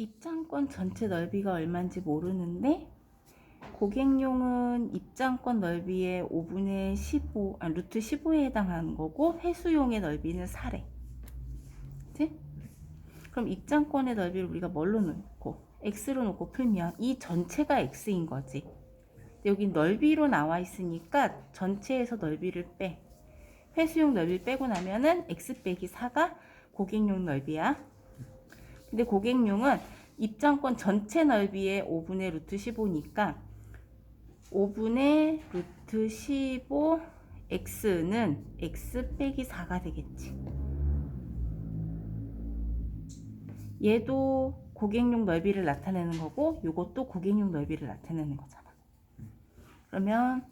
입장권 전체 넓이가 얼마인지 모르는데 고객용은 입장권 넓이의 5분의 15, 아, 루트 15에 해당하는 거고 회수용의 넓이는 4래. 그치? 그럼 입장권의 넓이를 우리가 뭘로 놓고 x로 놓고 풀면 이 전체가 x인 거지. 여기 넓이로 나와 있으니까 전체에서 넓이를 빼. 회수용 넓이 빼고 나면은 x 빼기 4가 고객용 넓이야. 근데 고객용은 입장권 전체 넓이의 5분의 루트 15니까 5분의 루트 15 x는 x 빼기 4가 되겠지. 얘도 고객용 넓이를 나타내는 거고 이것도 고객용 넓이를 나타내는 거잖아. 그러면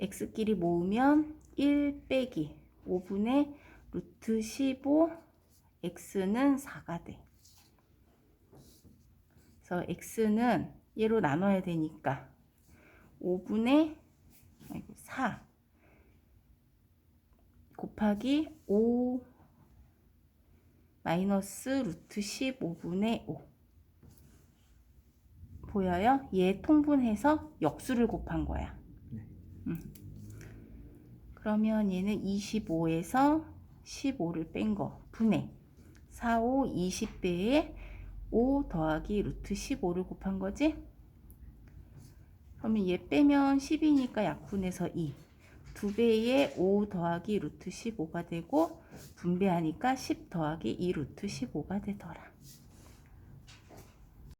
x끼리 모으면 1 빼기 5분의 루트 15 x는 4가 돼. 그래서 x는 얘로 나눠야 되니까 5분의 아이고, 4 곱하기 5 마이너스 루트 15분의 5 보여요? 얘 통분해서 역수를 곱한 거야. 네. 음. 그러면 얘는 25에서 15를 뺀 거 분해 4, 5, 20배에 5 더하기 루트 15를 곱한 거지? 그러면 얘 빼면 10이니까 약분해서 2. 2배에 5 더하기 루트 15가 되고 분배하니까 10 더하기 2 루트 15가 되더라.